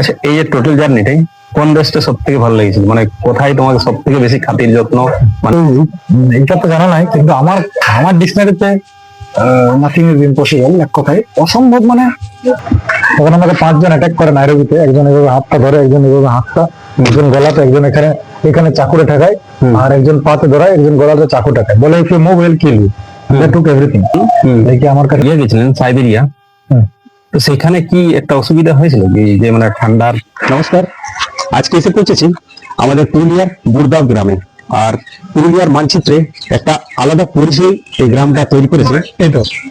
আচ্ছা এই যে টোটাল জার্নিটাই কোন দেশটা সব থেকে ভালো লেগেছিল? মানে কোথায় তোমাকে সব থেকে বেশি খাতির যত্ন? মানে এটা তো জানা নাই কিন্তু আমার আমার ডিকশনারিতে নাথিং ইজ ইম্পসিবল এক কথায় অসম্ভব মানে তখন আমাকে পাঁচজন অ্যাটাক করে নাইরবিতে একজন এভাবে হাতটা ধরে একজন এভাবে হাতটা একজন গলাতে একজন এখানে এখানে চাকুরে ঠেকায় আর একজন পাতে ধরায় একজন গলাতে চাকু ঠেকায়। বলে if you move will kill you took everything. দেখি আমার কাছে গেছিলেন সাইবেরিয়া। হুম। তো সেখানে কি একটা অসুবিধা হয়েছিল যে মানে ঠান্ডার? নমস্কার আজকে এসে পৌঁছেছি আমাদের পুরুলিয়ার বুড়দাও গ্রামে। আর পুরুলিয়ার মানচিত্রে একটা আলাদা পরিচয় এই গ্রামটা তৈরি করেছে।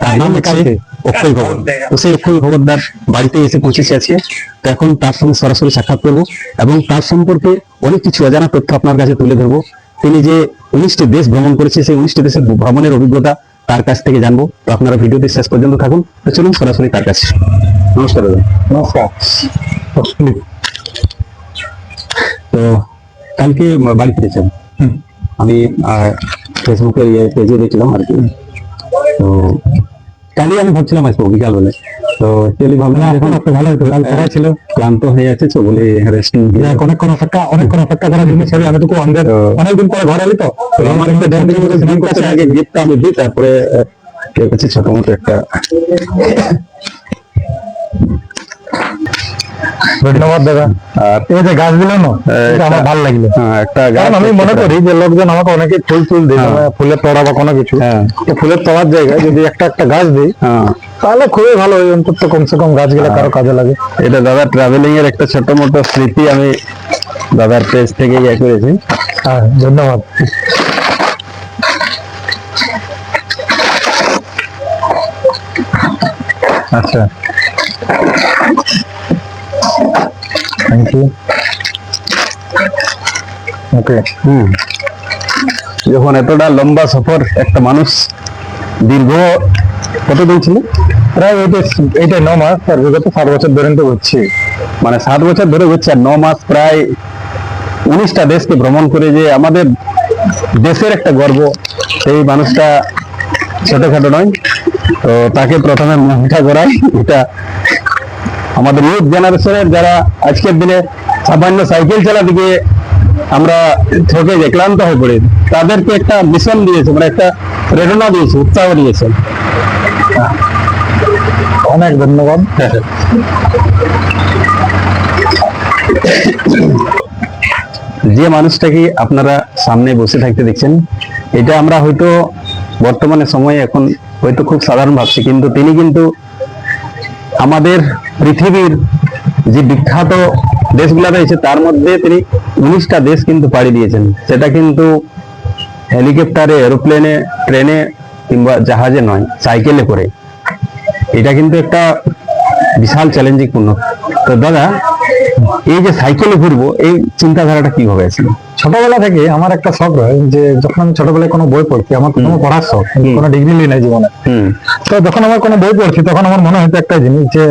তার নাম হচ্ছে অক্ষয় ভবন তো সেই অক্ষয় ভবনদার বাড়িতে এসে পৌঁছেছি আজকে। তো এখন তার সঙ্গে সরাসরি সাক্ষাৎ করব এবং তার সম্পর্কে অনেক কিছু অজানা তথ্য আপনার কাছে তুলে ধরবো। তিনি যে উনিশটি দেশ ভ্রমণ করেছে সেই উনিশটি দেশের ভ্রমণের অভিজ্ঞতা তার কাছ থেকে জানব। তো আপনারা ভিডিওটি শেষ পর্যন্ত থাকুন। তো চলুন সরাসরি তার কাছে নমস্কার দাদা। নমস্কার। তো কালকে বাড়ি ফিরেছেন? আমি ফেসবুকে ইয়ে পেজে দেখলাম আর কি। তো কালই আমি ভাবছিলাম আসব বিকাল বেলা তো ভাবলাম এখন একটা ভালো হতো কাল পড়া ছিল। ক্লান্ত হয়ে আছে তো বলে রেস্ট অনেকক্ষণ অপেক্ষা অনেকক্ষণ অপেক্ষা করার জিনিস হবে আমি তো খুব তো- অনেকদিন পরে ঘরে এলি তো। আমার একটা ড্যান্স আগে গিফটটা আমি দিই তারপরে কেউ কাছে ছোট মতো একটা ধন্যবাদ দাদা। এই যে গাছগুলো না এটা আমার ভালো লাগল। হ্যাঁ, একটা কারণ গাছ আমি মনে করি যে লোকজন আমাকে অনেকে ফুল ফুল দেয় হ্যাঁ। মানে ফুলের তোড়া বা কোনো কিছু। হ্যাঁ। তো ফুলের তোড়ার জায়গায় যদি একটা একটা গাছ দিই হ্যাঁ। তাহলে খুবই ভালো হয় অন্তত কমসে কম গাছগুলো কারও কাজে লাগে। এটা দাদা ট্রাভেলিং এর একটা ছোট মোটো স্মৃতি আমি দাদার পেজ থেকে ইয়ে করেছি। হ্যাঁ ধন্যবাদ। আচ্ছা। থ্যাংক ইউ ওকে হুম যখন এতটা লম্বা সফর একটা মানুষ দীর্ঘ কতদিন ছিল? প্রায় এইটা এইটা ন মাস, আর বিগত সাত বছর ধরে তো হচ্ছে। মানে সাত বছর ধরে হচ্ছে, আর ন মাস প্রায় উনিশটা দেশকে ভ্রমণ করে যে আমাদের দেশের একটা গর্ব। সেই মানুষটা ছোটখাটো নয়। তো তাকে প্রথমে মহিলা করাই এটা আমাদের ইউথ জেনারেশনের যারা আজকের দিনে সামান্য সাইকেল চালাতে গিয়ে আমরা ঠকে যে ক্লান্ত হয়ে পড়ি তাদেরকে একটা মিশন দিয়েছে মানে একটা প্রেরণা দিয়েছে উৎসাহ দিয়েছে। অনেক ধন্যবাদ। যে মানুষটাকে আপনারা সামনে বসে থাকতে দেখছেন এটা আমরা হয়তো বর্তমানে সময়ে এখন হয়তো খুব সাধারণ ভাবছি কিন্তু তিনি কিন্তু আমাদের পৃথিবীর যে বিখ্যাত দেশগুলো রয়েছে তার মধ্যে তিনি উনিশটা দেশ কিন্তু পাড়ি দিয়েছেন। সেটা কিন্তু হেলিকপ্টারে, এরোপ্লেনে, ট্রেনে কিংবা জাহাজে নয়, সাইকেলে করে। এটা কিন্তু একটা বিশাল চ্যালেঞ্জিং পূর্ণ তো দাদা এই যে সাইকেলে ঘুরবো এই চিন্তাধারাটা কীভাবে আসল ছোটবেলা থেকে আমার একটা শখ হয় যে যখন আমি ছোটবেলায় কোনো বই পড়ছি আমার কোনো পড়ার শখ কোনো ডিগ্রি নেই নাই জীবনে। তো যখন আমার কোনো বই পড়ছি তখন আমার মনে হতো একটা জিনিস যে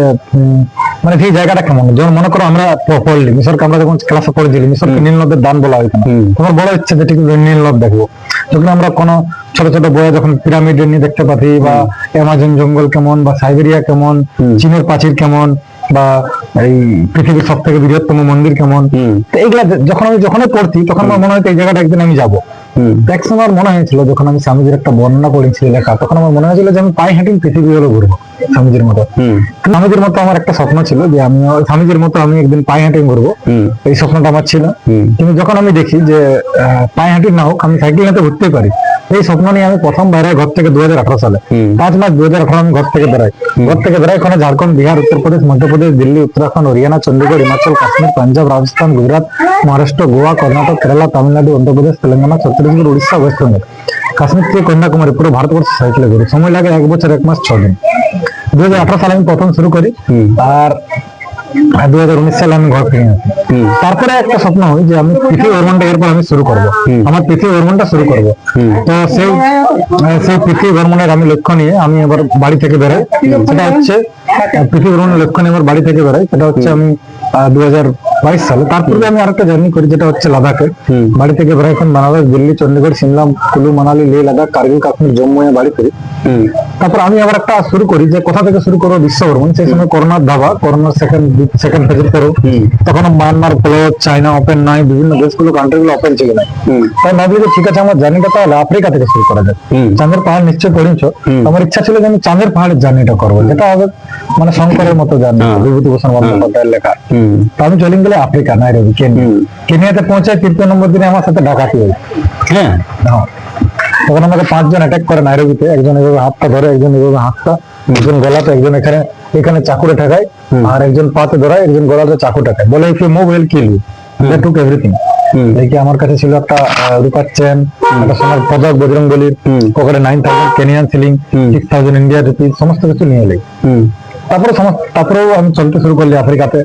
মানে সেই জায়গাটা কেমন? যেমন মনে করো আমরা পড়লি মিশরকে আমরা যখন ক্লাসে পড়েছি মিশরকে নীল নদের দান বলা হুম। তোমার বড় ইচ্ছে যে ঠিক নীল নদ দেখব। যখন আমরা কোনো ছোট ছোট বইয়ে যখন পিরামিড নিয়ে দেখতে পাচ্ছি বা অ্যামাজন জঙ্গল কেমন বা সাইবেরিয়া কেমন। চীনের প্রাচীর কেমন বা এই পৃথিবীর সব থেকে বৃহত্তম মন্দির কেমন? তো এইগুলা যখন আমি যখনই পড়ছি তখন আমার মনে হতো এই জায়গাটা একদিন আমি যাব। এক সময় মনে হয়েছিল যখন আমি স্বামীজির একটা বর্ণনা পড়েছি লেখা তখন আমার মনে হয়েছিল যে আমি পায়ে হেঁটে পৃথিবী হলো ঘুরবো স্বামীজির মতো। স্বামীজির মতো আমার একটা স্বপ্ন ছিল যে আমি স্বামীজির মতো আমি একদিন পায়ে হেঁটে ঘুরবো। এই স্বপ্নটা আমার ছিল। কিন্তু যখন আমি দেখি যে পায়ে হাঁটি না হোক আমি সাইকেল হেঁটে ঘুরতেই পারি। এই স্বপ্ন নিয়ে আমি প্রথম বেড়াই ঘর থেকে দুহাজার আঠারো সালে পাঁচ মাস দু হাজার আঠারো আমি ঘর থেকে বেড়াই ঘর থেকে বেড়াই ওখানে ঝাড়খণ্ড বিহার উত্তরপ্রদেশ মধ্যপ্রদেশ দিল্লি উত্তরাখণ্ড হরিয়ানা চন্ডীগড় হিমাচল কাশ্মীর পাঞ্জাব রাজস্থান গুজরাট মহারাষ্ট্র গোয়া কর্ণাটক কেরালা তামিলনাড়ু অন্ধ্রপ্রদেশ তেলেঙ্গানা ছত্তিশগড় উড়িষ্যা ওয়েস্ট বেঙ্গল। কাশ্মীর থেকে কন্যাকুমারী পুরো ভারতবর্ষ সাইকেলে ঘুরি সময় লাগে এক বছর এক মাস ছ দিন দু হাজার আঠারো সালে আমি প্রথম শুরু করি। আর দু হাজার উনিশ সালে আমি ঘর ফিরে আসি তারপরে একটা স্বপ্ন হয় যে আমি পৃথিবী ভ্রমণটা এরপর আমি শুরু করব। আমার পৃথিবী ভ্রমণটা শুরু করব। তো সেই আহ, সেই পৃথিবী ভ্রমণের আমি লক্ষ্য নিয়ে আমি এবার বাড়ি থেকে বেরোই। সেটা হচ্ছে পৃথিবী ভ্রমণের লক্ষ্য নিয়ে আমার বাড়ি থেকে বেরোই। সেটা হচ্ছে আমি দু বাইশ সালে। তারপরে আমি আরেকটা জার্নি করি যেটা হচ্ছে লাদাখে। বাড়ি থেকে বেরোয় এখন বাংলাদেশ দিল্লি চন্ডীগড় সিমলা কুলু মানালি লে লাদাখ কার্গিল কাশ্মীর জম্মু বাড়ি ফিরি তারপর আমি আবার একটা শুরু করি যে কোথা থেকে শুরু করব? সেই সময় করোনার ধাবা করোনার সেকেন্ড সেকেন্ড ফেজের পরেও। তখন মায়ানমার চায়না ওপেন নাই বিভিন্ন দেশগুলো কান্ট্রিগুলো ওপেন ছিল না। তাই ভাবলি যে ঠিক আছে আমার জার্নিটা তাহলে আফ্রিকা থেকে শুরু করা যায়। চাঁদের পাহাড় নিশ্চয় পড়েছ। আমার ইচ্ছা ছিল যে আমি চাঁদের পাহাড়ের জার্নিটা করব। যেটা হবে মানে শঙ্করের মতো হ্যাঁ। বিভূতিভূষণ বন্দ্যোপাধ্যায়ের লেখা। তো আমি চলে গেলে আফ্রিকা নাইরবি কেনিয়া। কেনিয়াতে পৌঁছে তৃতীয় নম্বর দিনে আমার সাথে ডাকাতি হয়েছে হ্যাঁ। হ্যাঁ। তখন আমাকে পাঁচজন অ্যাটাক করে নাইরবিতে। একজন এভাবে হাতটা ধরে একজন এভাবে হাতটা একজন গলাতে একজন এখানে এখানে চাকুরে ঠেকায় আর একজন পাতে ধরায় একজন গলাতে চাকু ঠেকায়। বলে if you move will kill you they took everything দেখি আমার কাছে ছিল একটা রূপার চেন একটা সোনার পদক বজরং বলির পকেটে nine thousand Kenyan shilling six thousand India rupee সমস্ত কিছু নিয়ে এলি। তারপরে তারপরেও আমি চলতে শুরু করলি আফ্রিকাতে।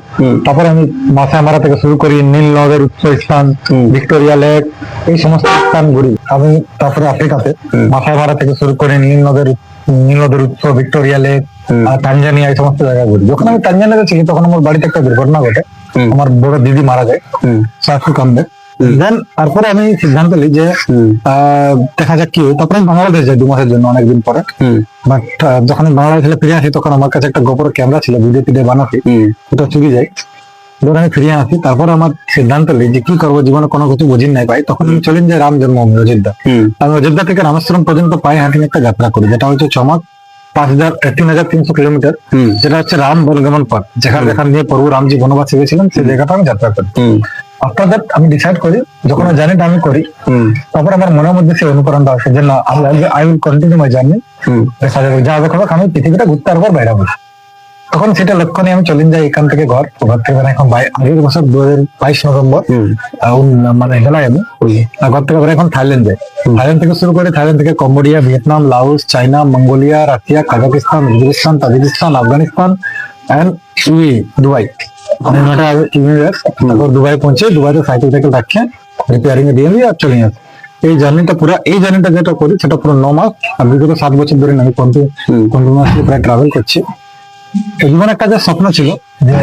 তারপরে আমি মাথায় মারা থেকে শুরু করি নীল নদের উচ্চ স্থান। ভিক্টোরিয়া লেক এই সমস্ত স্থান ঘুরি। আমি তারপরে আফ্রিকাতে মাথায় মারা থেকে শুরু করি নীল নদের নীল নদের উচ্চ ভিক্টোরিয়া লেক আর তানজানিয়া এই সমস্ত জায়গায় ঘুরি। যখন আমি তানজানিয়াতে ছিলি তখন আমার বাড়িতে একটা দুর্ঘটনা ঘটে। আমার বড় দিদি মারা যায়। হুম। কামবে দেন তারপরে আমি সিদ্ধান্ত নিই যে দেখা যাক কি তারপরে আমি বাংলাদেশ যাই দু মাসের জন্য অনেকদিন পরে। বাট যখন আমি বাংলাদেশ থেকে ফিরে আসি তখন আমার কাছে একটা গোপর ক্যামেরা ছিল ভিডিও টিডিও বানাতে। ওটা চুরি যায় ধরে আমি ফিরে আসি তারপর আমার সিদ্ধান্ত নিই যে কি করব জীবনে কোনো কিছু বুঝি নাই পাই তখন আমি চলেন যাই রাম জন্মভূমি অযোধ্যা আমি অযোধ্যা থেকে রামেশ্বরম পর্যন্ত পায়ে হাঁটিয়ে একটা যাত্রা করি যেটা হচ্ছে চমক পাঁচ হাজার তিন হাজার তিনশো কিলোমিটার। যেটা হচ্ছে রাম বনগমন পথ। যেখানে যেখান দিয়ে প্রভু রামজি বনবাসে গেছিলেন সেই জায়গাটা আমি যাত্রা করি। আফটার দ্যাট আমি ডিসাইড করি যখন আমি করি তারপর আমার মনের মধ্যে সেই অনুকরণটা আসে যে না I will continue my journey যা হবে আমি পৃথিবীটা ঘুরতে বেড়াবো তখন সেটা লক্ষ্য নিয়ে আমি চলে যাই এখান থেকে ঘর। ঘর থেকে বেরোই এখন আগের বছর দু হাজার বাইশ নভেম্বর মানে জেলায় আমি। ঘর থেকে এখন থাইল্যান্ড। যাই থাইল্যান্ড থেকে শুরু করে থাইল্যান্ড থেকে Cambodia Vietnam Laos China Mongolia Russia Kazakhstan Uzbekistan Tajikistan Afghanistan UAE Dubai. আমি আগে ইভিনিং তারপর দুবাই পৌঁছে দুবাইতে সাইকেল টাইকেল রাখে রিপেয়ারিং এ দিয়ে দিই আর চলে আসি এই জার্নিটা পুরো এই জার্নিটা যেটা করি সেটা পুরো ন মাস আর বিগত সাত বছর ধরে আমি কন্টিনিউ হুম। মাস প্রায় ট্রাভেল করছি জীবন একটা যে স্বপ্ন ছিল যে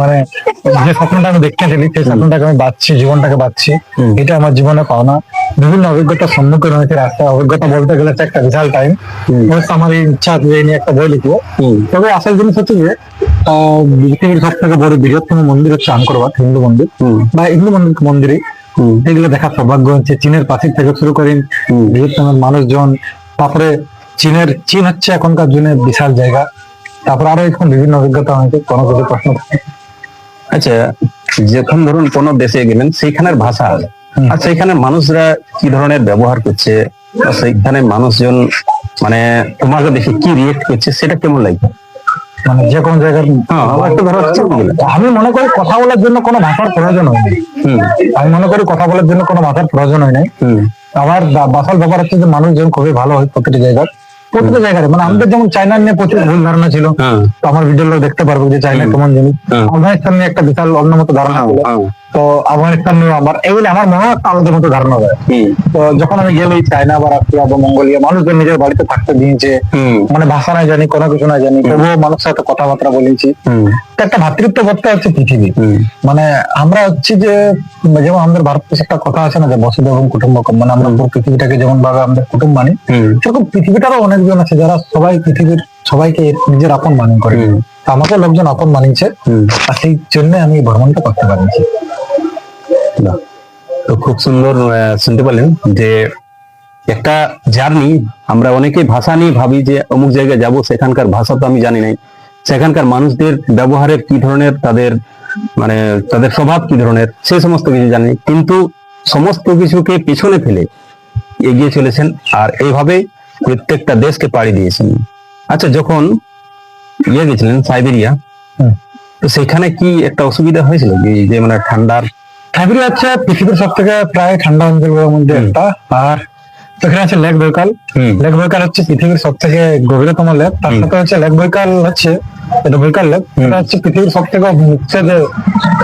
মানে যে স্বপ্নটা আমি দেখতে চাইলি সেই স্বপ্নটাকে আমি বাঁচছি জীবনটাকে বাঁচছি। এটা আমার জীবনে পাওনা। বিভিন্ন অভিজ্ঞতার সম্মুখীন হয়েছে রাস্তা। অভিজ্ঞতা বলতে গেলে একটা বিশাল টাইম আমার এই ইচ্ছা যে নিয়ে একটা বই লিখব। তবে আসল জিনিস হচ্ছে যে পৃথিবীর সব থেকে বড় বৃহত্তম মন্দির হচ্ছে আঙ্করবাদ হিন্দু মন্দির। বা হিন্দু মন্দির মন্দিরে এগুলো দেখার সৌভাগ্য হচ্ছে চীনের পাখির থেকে শুরু করে বৃহত্তম মানুষজন। তারপরে চীনের চীন হচ্ছে এখনকার দিনে বিশাল জায়গা। তারপর আরও এখন বিভিন্ন অভিজ্ঞতা হয়েছে কোনো কিছু প্রশ্ন থাকে। আচ্ছা যখন ধরুন কোন দেশে গেলেন সেইখানের ভাষা। আর সেইখানে মানুষরা কি ধরনের ব্যবহার করছে? সেইখানে মানুষজন মানে তোমাকে দেখে কি রিয়েক্ট করছে সেটা কেমন লাগবে মানে যে কোনো জায়গার। আমি মনে করি কথা বলার জন্য কোনো ভাষার প্রয়োজন হয় না হুম। আমি মনে করি কথা বলার জন্য কোনো ভাষার প্রয়োজন হয় নাই। হুম। আমার বাসার ব্যাপার হচ্ছে যে মানুষজন খুবই ভালো হয় প্রতিটি জায়গার। প্রতিটি জায়গায় মানে আমাদের যেমন চায়না নিয়ে প্রচুর ভুল ধারণা ছিল তো আমার ভিডিও দেখতে পারব যে চায়না কেমন জিনিস। আফগানিস্তান নিয়ে একটা বিশাল অন্য মতো ধারণা তো আফগানিস্তান নিয়ে আমার এগুলো আমার মনে হয় আলাদা মতো ধারণা দেয়। তো যখন আমি এই চায়না বা রাশিয়া বা মঙ্গোলিয়া মানুষজন নিজের বাড়িতে থাকতে দিয়েছে মানে ভাষা নাই জানি কোনো কিছু না জানি তবুও মানুষের সাথে কথাবার্তা বলেছি। একটা ভাতৃত্ব করতে হচ্ছে পৃথিবী। মানে আমরা হচ্ছে যে যেমন আমাদের ভারতবর্ষে একটা কথা আছে না যে বসুদেব এবং কুটুম্বকম মানে আমরা পৃথিবীটাকে যেমন ভাবে আমাদের কুটুম্ব মানি সেরকম পৃথিবীটারও অনেকজন আছে যারা সবাই পৃথিবীর সবাইকে নিজের আপন মানি করে। আমাকে লোকজন আপন মানিয়েছে। আর সেই জন্য আমি এই ভ্রমণটা করতে পারিছি তো খুব সুন্দর শুনতে পারলেন যে একটা জার্নি আমরা অনেকেই ভাষা নিয়ে ভাবি যে অমুক জায়গায় যাব সেখানকার ভাষা তো আমি জানি নাই। সেখানকার মানুষদের ব্যবহারের কি ধরনের তাদের মানে তাদের স্বভাব কি ধরনের সে সমস্ত কিছু জানি কিন্তু সমস্ত কিছুকে পিছনে ফেলে এগিয়ে চলেছেন আর এইভাবে প্রত্যেকটা দেশকে পাড়ি দিয়েছেন। আচ্ছা যখন ইয়ে গেছিলেন সাইবেরিয়া। তো সেখানে কি একটা অসুবিধা হয়েছিল যে মানে ঠান্ডার সাইবেরিয়া হচ্ছে পৃথিবীর সব থেকে প্রায় ঠান্ডা অঞ্চলগুলোর মধ্যে একটা। আর সেখানে আছে লেক বৈকাল। লেক বৈকাল হচ্ছে পৃথিবীর সব থেকে গভীরতম লেক। তার সাথে হচ্ছে লেক বৈকাল হচ্ছে এটা বৈকাল লেক। এটা হচ্ছে পৃথিবীর সব থেকে হচ্ছে যে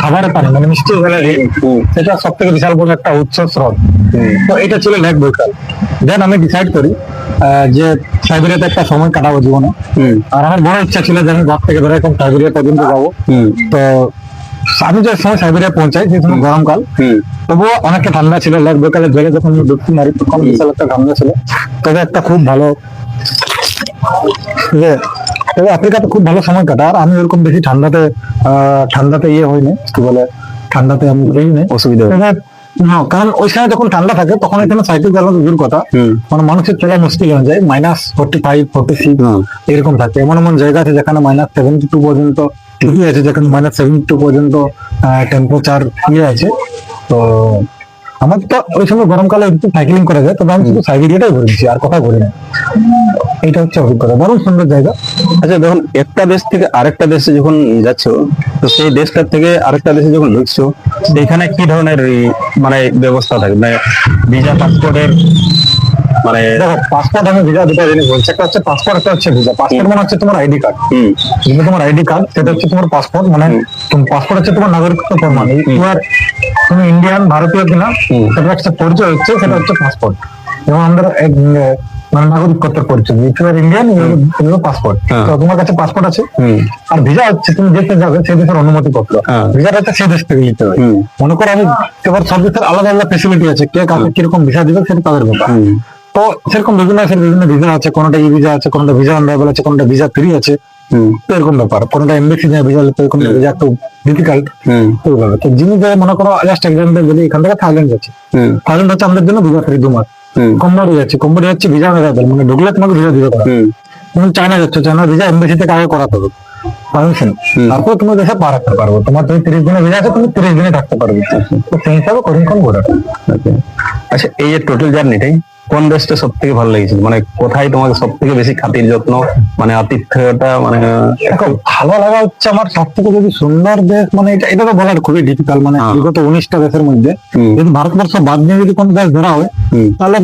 খাবারের পানি মানে মিষ্টি জলের সেটা সব থেকে বিশাল বড় একটা উৎস স্রোত। তো এটা ছিল লেক বৈকাল। দেন আমি ডিসাইড করি যে সাইবেরিয়াতে একটা সময় কাটাবো জীবনে। আর আমার বড় ইচ্ছা ছিল যে আমি ঘর থেকে ধরে এখন সাইবেরিয়া পর্যন্ত যাব। তো আমি যে সময় সাইবেরিয়া পৌঁছাই সেই সময় গরমকাল। তবুও অনেকটা ঠান্ডা ছিল। লেক বেকালের জায়গায় যখন ডুবকি মারি তখন বিশাল একটা ঠান্ডা ছিল। তবে একটা খুব ভালো যে তবে আফ্রিকাতে খুব ভালো সময় কাটা। আর আমি ওরকম বেশি ঠান্ডাতে আহ, ঠান্ডাতে ইয়ে হয়নি কি বলে ঠান্ডাতে আমি অসুবিধা হয়। কারণ ওই সময় যখন ঠান্ডা থাকে তখন এখানে সাইকেল চালানো দূর কথা। মানে মানুষের চলা মুশকিল হয়ে যায়। Minus forty five forty six এরকম থাকে। এমন এমন জায়গা আছে যেখানে মাইনাস সেভেন্টি টু পর্যন্ত ঠিকই আছে যেখানে মাইনাস সেভেন্টি টু পর্যন্ত টেম্পারেচার ইয়ে আছে। তো আমার তো ওই সময় গরমকালে একটু সাইকেলিং করা যায় তবে আমি শুধু সাইবেরিয়াটাই ঘুরেছি আর কোথাও ঘুরি না। এইটা হচ্ছে অভিজ্ঞতা দারুণ সুন্দর জায়গা। আচ্ছা যখন একটা দেশ থেকে আরেকটা দেশে যখন যাচ্ছ তো সেই দেশটার থেকে আরেকটা দেশে যখন ঢুকছো সেখানে কি ধরনের মানে ব্যবস্থা থাকে? মানে ভিসা পাসপোর্টের মানে দেখো পাসপোর্ট আমি ভিজা দুটো জিনিস বলছি। একটা হচ্ছে পাসপোর্ট একটা হচ্ছে ভিসা পাসপোর্ট মানে হচ্ছে তোমার আইডি কার্ড যেটা তোমার আইডি কার্ড সেটা হচ্ছে তোমার পাসপোর্ট মানে পাসপোর্ট হচ্ছে তোমার নাগরিকত্ব প্রমাণ। তোমার তুমি ইন্ডিয়ান ভারতীয় কিনা। সেটা একটা পরিচয় হচ্ছে সেটা হচ্ছে পাসপোর্ট এবং এক, উম, মানে নাগরিকত্বের পরিচয় if you are Indian you passport হ্যাঁ। তো তোমার কাছে পাসপোর্ট আছে? আর ভিসা হচ্ছে তুমি যেতে যাবে সেই দেশের অনুমতি পত্র। হ্যাঁ। ভিসাটা হচ্ছে সেই দেশ থেকে নিতে হয় মনে করো আমি এবার সব দেশের আলাদা আলাদা ফেসিলিটি আছে কে কাকে কীরকম ভিসা দিবে সেটা তাদের ব্যাপার। তো সেরকম বিভিন্ন দেশের বিভিন্ন ভিসা আছে কোনটা ই ভিসা আছে কোনটা ভিসা অনরাইভেল আছে কোনটা ভিসা ফ্রি আছে। এরকম ব্যাপার। কোনটা এমবেসি নিয়ে ভিসা তো এরকম ভিসা একটু ডিফিকাল্ট তো যিনি যে মনে করো জাস্ট এক্সাম্পল যদি এখান থেকে থাইল্যান্ড যাচ্ছে। থাইল্যান্ড হচ্ছে আমাদের জন্য ভিসা ফ্রি দু মাস। কম্বোডিয়া যাচ্ছে কম্বোডিয়া হচ্ছে ভিসা অনরাইভেল মানে ঢুকলে তোমাকে ভিসা দিতে পারবে। তুমি চায়না যাচ্ছ চায়না ভিসা এমবেসি থেকে আগে করাতে হবে? পারমিশন। তারপর তুমি দেশে পা রাখতে পারব। তোমার তুমি তিরিশ দিনে ভিসা আছে তুমি তিরিশ দিনে থাকতে পারবে। তো সেই হিসাবে কোন ঘোরা আচ্ছা। এই যে টোটাল জার্নিটাই কোন দেশটা সব থেকে ভালো লেগেছিল? মানে কোথায় তোমাকে সব থেকে বেশি খাতির যত্ন? মানে আতিথ্যটা মানে ভালো লাগা হচ্ছে আমার সব থেকে যদি সুন্দর দেশ মানে এটা এটা তো বলার খুবই ডিফিকাল্ট মানে হ্যাঁ। বিগত উনিশটা দেশের মধ্যে। যদি ভারতবর্ষ বাদ দিয়ে যদি কোন দেশ ধরা হয় তাহলে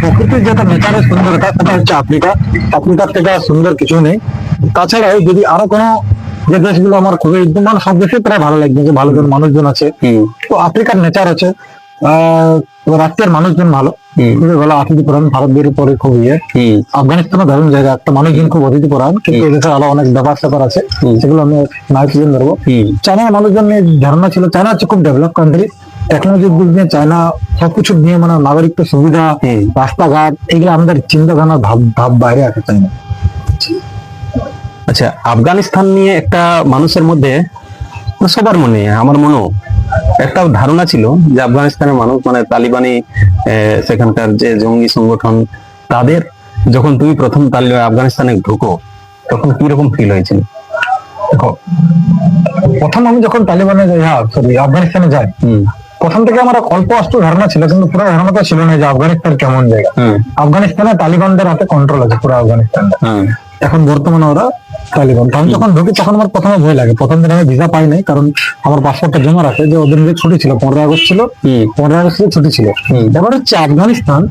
প্রকৃতির যেটা নেচারের সুন্দরতা সেটা হচ্ছে আফ্রিকা। আফ্রিকার থেকে আর সুন্দর কিছু নেই। তাছাড়াও যদি আরও কোনো যে দেশগুলো আমার খুবই মানে সব দেশে প্রায় ভালো লাগবে যে ভালো মানুষজন আছে। তো আফ্রিকার নেচার আছে। আহ রাষ্ট্রের মানুষজন ভালো। উপরে খুব ইয়ে। আফগানিস্তানও দারুণ জায়গা একটা মানুষজন খুব অতিথি প্রধান কিন্তু এদেশে আরও অনেক ব্যাপার স্যাপার আছে। সেগুলো আমি নাই তুলে ধরবো চায়নার মানুষজন ধারণা ছিল চায়না হচ্ছে খুব ডেভেলপ কান্ট্রি টেকনোলজির দিক দিয়ে চায়না সবকিছু নিয়ে মানে নাগরিক সুবিধা। রাস্তাঘাট এগুলো আমাদের চিন্তা ধারণা ভাব ভাব বাইরে আছে চায়না আচ্ছা আফগানিস্তান নিয়ে একটা মানুষের মধ্যে মানে সবার মনে আমার মনেও। একটা ধারণা ছিল যে আফগানিস্তানের মানুষ মানে তালিবানি সেখানকার যে জঙ্গি সংগঠন তাদের যখন তুমি প্রথম আফগানিস্তানে ঢুকো তখন কি রকম ফিল হয়েছিল? দেখো প্রথম আমি যখন তালিবানে যাই হ্যাঁ সরি আফগানিস্তানে যাই প্রথম থেকে আমার অল্প অস্ত ধারণা ছিল কিন্তু পুরো ধারণাটা ছিল না যে আফগানিস্তান কেমন জায়গা। আফগানিস্তানে তালিবানদের হাতে কন্ট্রোল আছে পুরো আফগানিস্তান এখন বর্তমানে ওরা তালিবান আমি যখন ঢুকি তখন আমার প্রথমে ভয় লাগে। প্রথম দিন আমি ভিসা পাই নাই কারণ আমার পাসপোর্টটা জমা রাখে যে ওদের যে ছুটি ছিল পনেরো আগস্ট ছিল পনেরো আগস্ট ছুটি ছিল। এবার হচ্ছে আফগানিস্তান।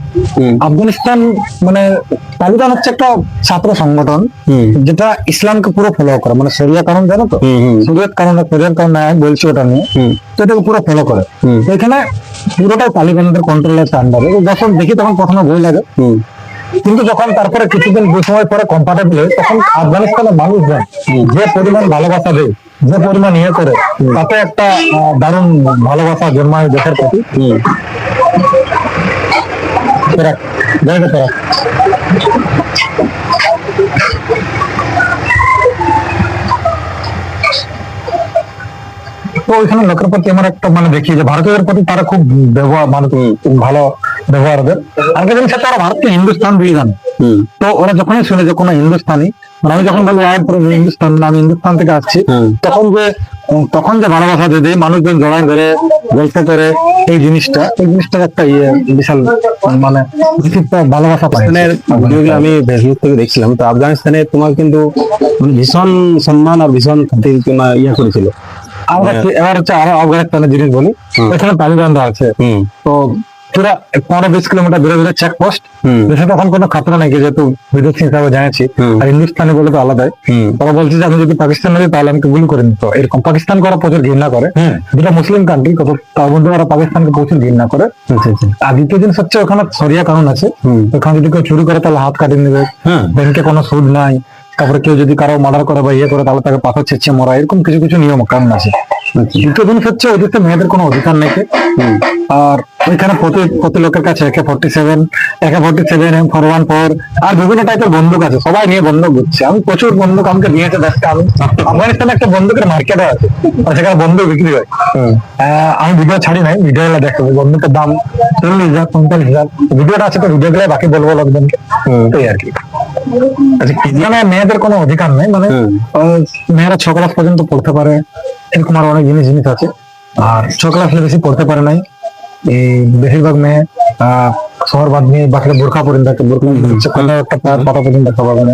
আফগানিস্তান মানে তালিবান হচ্ছে একটা ছাত্র সংগঠন যেটা ইসলামকে পুরো ফলো করে। মানে শরিয়া কারণ জানো তো? শরিয়ত কারণ শরিয়ার কারণ বলছি ওটা নিয়ে। তো এটাকে পুরো ফলো করে। এখানে পুরোটাই তালিবানদের কন্ট্রোলের আন্ডারে যখন দেখি তখন প্রথমে ভয় লাগে। কিন্তু যখন তারপরে কিছুদিন সময় পরে কম্পার্টেবল তখন আফগানিস্তানের মানুষজন যে পরিমাণ ভালোবাসা দেয়, যে পরিমাণ ইয়ে করে, তাতে একটা দারুণ ভালোবাসা জন্মায় দেশের প্রতি। হুম তোরা জায়গা তোরা তো ওইখানে লোকের প্রতি আমার একটা মানে দেখি যে ভারতীয়দের প্রতি তারা খুব ব্যবহার মানে খুব ভালো ব্যবহার ওদের আর একটা জিনিস ওরা ভারতকে হিন্দুস্তান জানে তো ওরা যখনই শুনে যে কোনো হিন্দুস্তানি মানে আমি যখন পুরো হিন্দুস্তান আমি হিন্দুস্তান থেকে আসছি তখন যে তখন যে ভালোবাসা দিয়ে দেয় মানুষজন জড়াই ধরে গল্প করে এই জিনিসটা এই জিনিসটার একটা ইয়ে বিশাল মানে ভালোবাসা পায়। আফগানিস্তানের ভিডিওগুলো আমি ফেসবুক থেকে দেখছিলাম। তো আফগানিস্তানে তোমার কিন্তু মানে ভীষণ সম্মান আর ভীষণ খাতির ইয়ে করেছিল। আমরা এবার হচ্ছে আরও আফগানিস্তানের জিনিস বলি। এখানে তালিবানরা আছে। তো পুরা পনেরো বিশ কিলোমিটার দূরে দূরে চেকপোস্ট কোনো খাতরা নাকি যেহেতু বিদেশি হিসাবে জানাচ্ছি আর হিন্দুস্তানি বলে তো আলাদাই। তারা বলছে যে আমি যদি পাকিস্তান যাই তাহলে আমাকে গুলি করে নিত এরকম পাকিস্তান করা প্রচুর ঘৃণা করে। হ্যাঁ যেটা মুসলিম কান্ট্রি কত তার মধ্যে ওরা পাকিস্তানকে প্রচুর ঘৃণা করে। আর দ্বিতীয় জিনিস হচ্ছে ওখানে সরিয়া কারণ আছে। ওখানে যদি কেউ চুরি করে তাহলে হাত কাটিয়ে নেবে। হ্যাঁ। ব্যাংকে কোনো সুদ নাই। তারপরে কেউ যদি কারও মার্ডার করে বা ইয়ে করে তাহলে তাকে পাথর ছেঁচে মরা এরকম কিছু কিছু নিয়ম কারণ আছে। দ্বিতীয় হচ্ছে ওদিকে মেয়েদের কোনো অধিকার নেই। আর ওইখানে প্রতি প্রতি লোকের কাছে AK forty seven AK forty seven M four one four আর বিভিন্ন টাইপের বন্দুক আছে। সবাই নিয়ে বন্দুক ঘুরছে আমি প্রচুর বন্দুক আমাকে নিয়েছে দেখতে। আমি আফগানিস্তানে একটা বন্দুকের মার্কেট আছে। আর সেখানে বন্দুক বিক্রি হয়। আমি ভিডিও ছাড়ি নাই ভিডিও গুলো দেখো বন্দুকের দাম চল্লিশ হাজার পঞ্চাশ হাজার। ভিডিওটা আছে তো ভিডিও গুলো বাকি বলব লোকজনকে। এই আর কি। মানে মেয়েদের কোনো অধিকার নেই মানে মেয়েরা ছ ক্লাস পর্যন্ত পড়তে পারে এরকম আরও অনেক জিনিস জিনিস আছে। আর ছ ক্লাস বেশি পড়তে পারে নাই। এই বেশিরভাগ মেয়ে শহর বাদ নিয়ে বাকিরা বোরখা পর্যন্ত থাকে বোরখা একটা পাতা পর্যন্ত দেখা পাবে না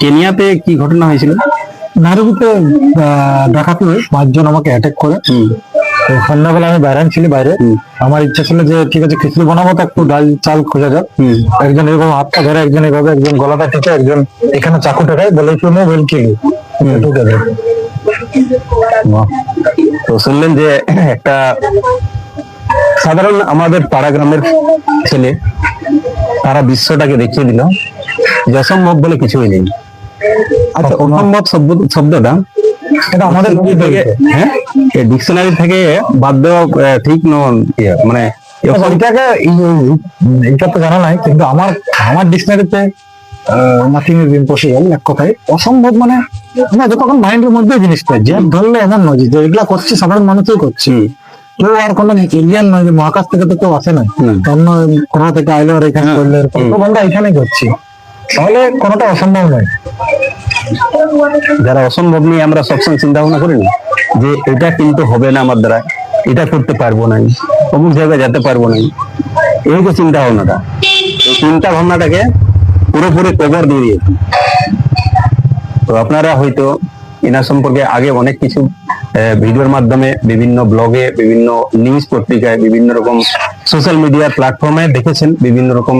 কেনিয়াতে কি ঘটনা হয়েছিল? নারুবিতে ডাকাতি হয় পাঁচজন আমাকে অ্যাটাক করে। সন্ধ্যাবেলা আমি বাইরে ছিল বাইরে। আমার ইচ্ছা ছিল যে ঠিক আছে খিচুড়ি বানাবো তো একটু ডাল চাল খোঁজা যাক। একজন এরকম হাতটা ধরে একজন এভাবে একজন গলাটা টিপে একজন এখানে চাকু টেকায় বলে কি। তো শুনলেন যে একটা সাধারণ আমাদের পাড়া গ্রামের ছেলে তারা বিশ্বটাকে দেখিয়ে দিল যে অসম্ভব বলে কিছুই নেই। আচ্ছা অসম্ভব শব্দ শব্দটা এটা আমাদের থেকে হ্যাঁ? ডিকশনারি থেকে বাদ দেওয়া ঠিক নয় ইয়ে, মানে এটাকে এটা তো জানা নাই কিন্তু আমার আমার ডিকশনারিতে নাথিং ইজ ইম্পসিবল এক কথায় অসম্ভব মানে না যতক্ষণ মাইন্ডের মধ্যে জিনিসটা যে ধরলে এমন নয় যে এগুলা করছে সাধারণ মানুষই করছে। কেউ আর কোনো ইন্ডিয়ান নয় যে মহাকাশ থেকে তো কেউ আসে না। অন্য কোথা থেকে আইলো আর এখানে করলে এরকম। তো আমরা এখানেই করছি। তাহলে কোনোটা অসম্ভব নয়। যারা অসম্ভব নিয়ে আমরা সবসময় চিন্তা ভাবনা করি না, যে এটা কিন্তু হবে না আমার দ্বারা, এটা করতে পারব না অমুক জায়গায় যেতে পারব না এই যে চিন্তা ভাবনাটা। চিন্তা ভাবনাটাকে পুরোপুরি কভার দিয়ে দিয়েছে। তো আপনারা হয়তো এনার সম্পর্কে আগে অনেক কিছু ভিডিওর মাধ্যমে বিভিন্ন ব্লগে বিভিন্ন নিউজ পত্রিকায়, বিভিন্ন রকম সোশ্যাল মিডিয়া প্ল্যাটফর্মে দেখেছেন, বিভিন্ন রকম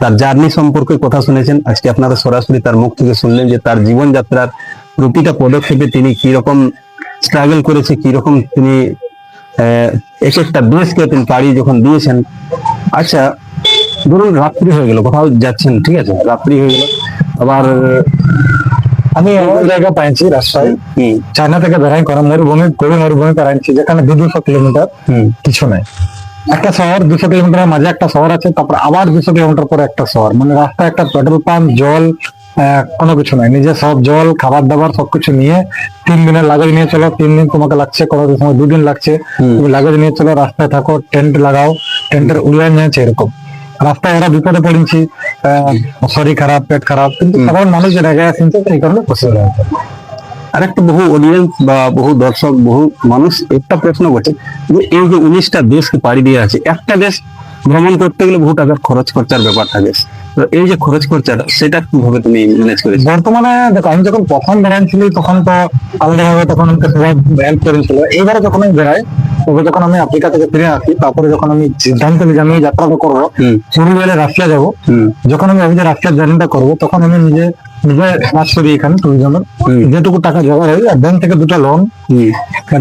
তার জার্নি সম্পর্কে কথা শুনেছেন। আজকে আপনারা সরাসরি তার মুখ থেকে শুনলেন যে তার জীবনযাত্রার প্রতিটা পদক্ষেপে তিনি কি রকম স্ট্রাগল করেছে কি রকম তিনি এক একটা দেশকে তিনি পাড়ি যখন দিয়েছেন। আচ্ছা ধরুন রাত্রি হয়ে গেল কোথাও যাচ্ছেন ঠিক আছে? রাত্রি হয়ে গেল। আবার আমি এমন জায়গা পাইছি রাস্তায় চায়না থেকে বেড়াই করা মরুভূমি গভীর মরুভূমি বেড়াইছি যেখানে দু দুশো কিলোমিটার কিছু নাই। একটা শহর দুশো কিলোমিটারের মাঝে একটা শহর আছে তারপর আবার দুশো কিলোমিটার পরে একটা শহর। মানে রাস্তায় একটা পেট্রোল পাম্প জল কোনো কিছু নাই। নিজে সব জল খাবার দাবার সবকিছু নিয়ে তিন দিনের লাগেজ নিয়ে চলো। তিন দিন তোমাকে লাগছে কোনো সময় দুদিন লাগছে। তুমি লাগেজ নিয়ে চলো রাস্তায় থাকো টেন্ট লাগাও টেন্টের উড়িয়ে নিয়েছে এরকম। রাস্তায় এরা বিপদে পড়েছি আহ, শরীর খারাপ পেট খারাপ কিন্তু সাধারণ মানুষ জায়গায় আসছে এই কারণে পছন্দ হয়েছে আর একটা বহু অডিয়েন্স বা বহু দর্শক বহু মানুষ একটা প্রশ্ন করছে যে এই যে উনিশটা দেশকে পাড়ি দিয়ে আছে একটা দেশ ভ্রমণ করতে গেলে বহু টাকার খরচ খরচার ব্যাপার থাকে। তো এই যে খরচ খরচাটা সেটা কীভাবে তুমি ম্যানেজ করেছ? বর্তমানে দেখো আমি যখন প্রথম বেড়াচ্ছিলি তখন তো আলাদাভাবে তখন আমাকে সবাই হেল্প করেছিল। এইবারে যখন আমি বেড়াই তবে যখন আমি আফ্রিকা থেকে ফিরে আসি তারপরে যখন আমি সিদ্ধান্ত নিই আমি যাত্রাটা করব হুম। পুরুলিয়া রাশিয়া যাব যখন আমি আমি যে রাশিয়ার জার্নিটা করব তখন আমি নিজে নিজে কাজ করি এখানে ট্যুরিজমের যেটুকু টাকা জোগাড় হয় ব্যাংক থেকে দুটো লোন হুম।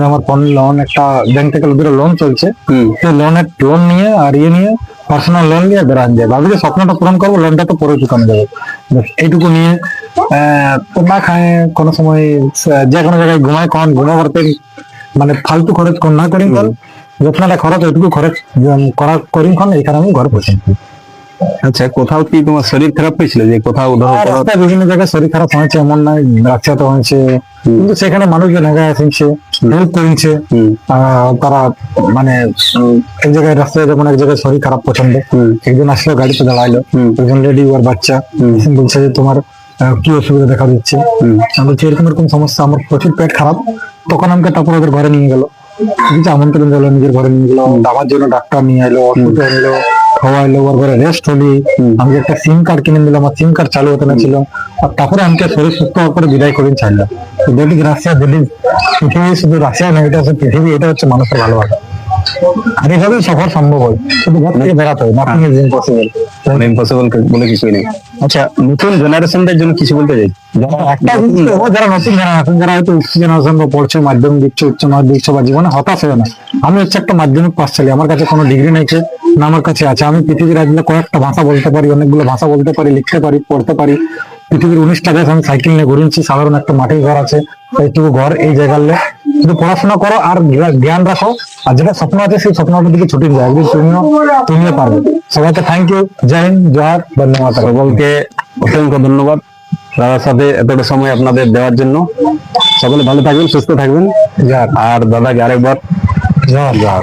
আমার ফোন লোন একটা ব্যাংক থেকে দুটো লোন চলছে। সেই লোনের লোন নিয়ে আর ইয়ে নিয়ে পার্সোনাল লোন নিয়ে বেড়ান যায় ভাবি যে স্বপ্নটা পূরণ করব লোনটা তো পরে চুকানো যাবে। এইটুকু নিয়ে না খায় কোনো সময় যে কোনো জায়গায় ঘুমায় কখন ঘুমাবার মানে ফালতু খরচ কর না করি যতটা খরচ ওইটুকু খরচ করা করি খন এখানে আমি ঘরে পৌঁছে আচ্ছা কোথাও কি তোমার শরীর খারাপ হয়েছিল? যে কোথাও রাস্তায় বিভিন্ন জায়গায় শরীর খারাপ হয়েছে এমন নয় রাস্তাতে হয়েছে। কিন্তু সেখানে মানুষজন আগে আসছে হেল্প করেছে। তারা মানে এক জায়গায় রাস্তায় যেমন এক জায়গায় শরীর খারাপ পছন্দ। একজন আসলো গাড়িতে দাঁড়াইলো একজন লেডি ওর বাচ্চা। বলছে যে তোমার কি অসুবিধা দেখা দিচ্ছে? আমি বলছি এরকম এরকম সমস্যা আমার প্রচুর পেট খারাপ। তখন আমাকে তারপর ওদের ঘরে নিয়ে গেল। আমন্ত্রণ দিল নিজের ঘরে নিয়ে গেলো। আমার জন্য ডাক্তার নিয়ে এলো ওষুধ আনলো খাওয়াইলো ওর ঘরে রেস্ট হলি। আমি একটা সিম কার্ড কিনে নিলাম আমার সিম কার্ড চালু হতে না ছিল। আর তারপরে আমাকে শরীর সুস্থ হওয়ার পরে বিদায় করে ছাড়লাম। তো রাশিয়া যেটি পৃথিবী শুধু রাশিয়া না এটা হচ্ছে পৃথিবী এটা হচ্ছে মানুষের ভালোবাসা। আর সফর সম্ভব হয় ঘর থেকে বেড়াতে হয় নাথিং ইজ ইম্পসিবল ইম্পসিবল বলে কিছুই নেই। আচ্ছা নতুন জেনারেশনদের জন্য কিছু বলতে চাই? একটা যারা নতুন জেনারেশন যারা হয়তো উচ্চ জেনারেশন বা পড়ছে মাধ্যমিক দিচ্ছে উচ্চ মাধ্যমিক দিচ্ছে বা জীবনে হতাশ হয় না আমি হচ্ছে একটা মাধ্যমিক পাস ছেলে আমার কাছে কোনো ডিগ্রি নেই না আমার কাছে আছে। আমি পৃথিবীর আজকে কয়েকটা ভাষা বলতে পারি অনেকগুলো ভাষা বলতে পারি লিখতে পারি পড়তে পারি। পৃথিবীর উনিশটা দেশ আমি সাইকেল নিয়ে ঘুরেছি সাধারণ একটা মাটির ঘর আছে এইটুকু ঘর এই জায়গার শুধু পড়াশোনা করো আর জ্ঞা- জ্ঞান রাখো। আর যেটা স্বপ্ন আছে সেই স্বপ্নটার দিকে ছুটে যায় একদিন তুমিও তুমিও পারবে। সবাইকে থ্যাংক ইউ জয় হিন্দ জয় বন্দে মাতরম সকলকে অসংখ্য ধন্যবাদ। দাদার সাথে এতটা সময় আপনাদের দেওয়ার জন্য। সকলে ভালো থাকবেন সুস্থ থাকবেন। জয় আর দাদাকে আরেকবার জয় জয়